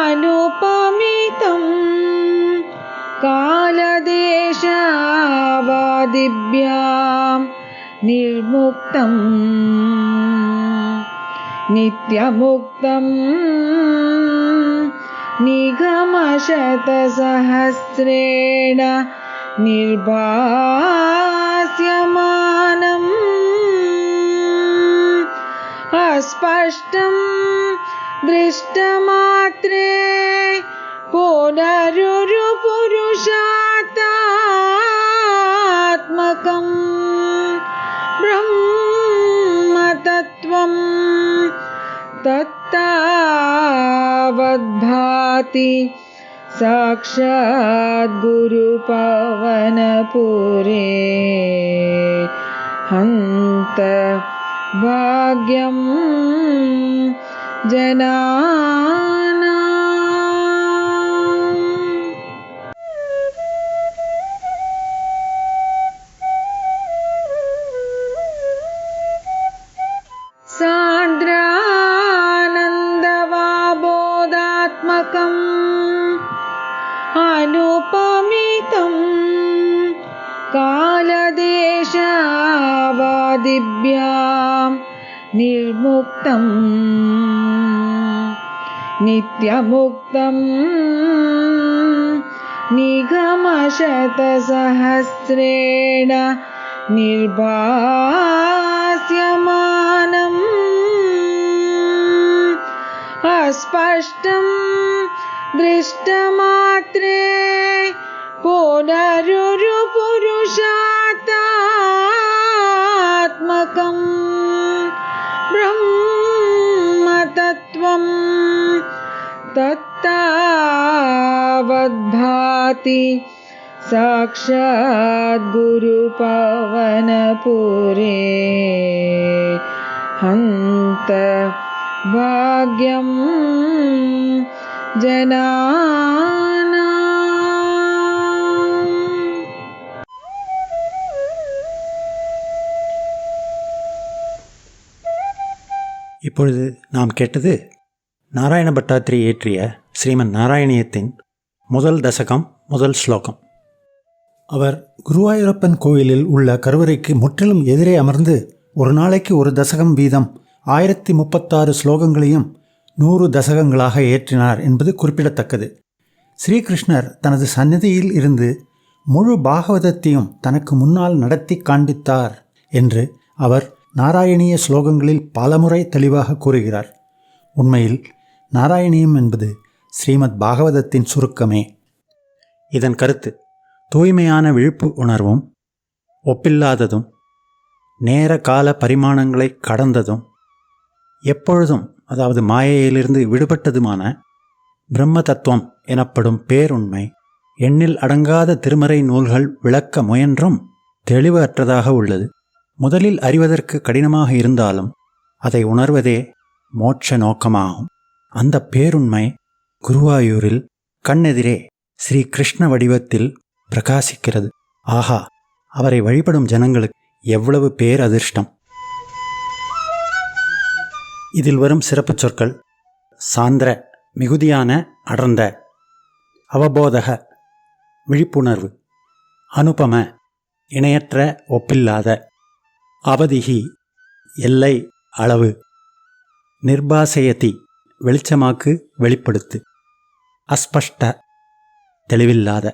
अनुपमितम् कालदेशावादिभ्यां निर्मुक्तम् नित्यमुक्तम् निगमशतसहस्रेण निर्भास्यमानम्। अस्पष्टम् दृष्टमात्रे पुनरुरुपुरुषातात्मकम् ब्रह्मतत्त्वं तत्तावद्भाति साक्षाद्गुरुपवनपुरे हन्त भाग्यं जनानाम् सान्द्रानन्दवाबोधात्मकम् अनुपमितं कालदेशावादिभ्यां निर्मुक्तं नित्यमुक्तं निगमशतसहस्रेण निर्भास्यमानम् अस्पष्टं दृष्टमात्रे पुनरुरुपुरुषातात्मकम् तत्तावद्भाति साक्षाद्गुरुपवनपुरे हन्त भाग्यं जनानाम् இப்பொழுது நாம் கேட்டது நாராயண பட்டாத்திரி இயற்றிய ஸ்ரீமன் நாராயணியத்தின் முதல் தசகம் முதல் ஸ்லோகம். அவர் குருவாயூரப்பன் கோயிலில் உள்ள கருவறைக்கு முற்றிலும் எதிரே அமர்ந்து ஒரு நாளைக்கு ஒரு தசகம் வீதம் ஆயிரத்தி முப்பத்தாறு ஸ்லோகங்களையும் நூறு தசகங்களாக ஏற்றினார் என்பது குறிப்பிடத்தக்கது. ஸ்ரீகிருஷ்ணர் தனது சந்நிதியில் இருந்து முழு பாகவதத்தையும் தனக்கு முன்னால் நடத்தி காண்பித்தார் என்று அவர் நாராயணிய ஸ்லோகங்களில் பலமுறை தெளிவாக கூறுகிறார். உண்மையில் நாராயணியம் என்பது ஸ்ரீமத் பாகவதத்தின் சுருக்கமே. இதன் கருத்து தூய்மையான விழிப்பு உணர்வும் ஒப்பில்லாததும் நேர கால பரிமாணங்களை கடந்ததும் எப்பொழுதும் அதாவது மாயையிலிருந்து விடுபட்டதுமான பிரம்ம தத்துவம் எனப்படும் பேருண்மை எண்ணில் அடங்காத திருமறை நூல்கள் விளக்க முயன்றும் தெளிவு அற்றதாக உள்ளது. முதலில் அறிவதற்கு கடினமாக இருந்தாலும் அதை உணர்வதே மோட்ச நோக்கமாகும். அந்த பேருண்மை குருவாயூரில் கண்ணெதிரே ஸ்ரீ கிருஷ்ண வடிவத்தில் பிரகாசிக்கிறது. ஆஹா அவரை வழிபடும் ஜனங்களுக்கு எவ்வளவு பேரதிர்ஷ்டம் இதில் வரும் சிறப்புச் சொற்கள் சாந்திர மிகுதியான அடர்ந்த அவபோதக விழிப்புணர்வு அனுபம இணையற்ற ஒப்பில்லாத அவதிகி எல்லை அளவு நிர்பாசயதி வெளிச்சமாக்கு வெளிப்படுத்து. அஸ்பஷ்ட தெளிவில்லாத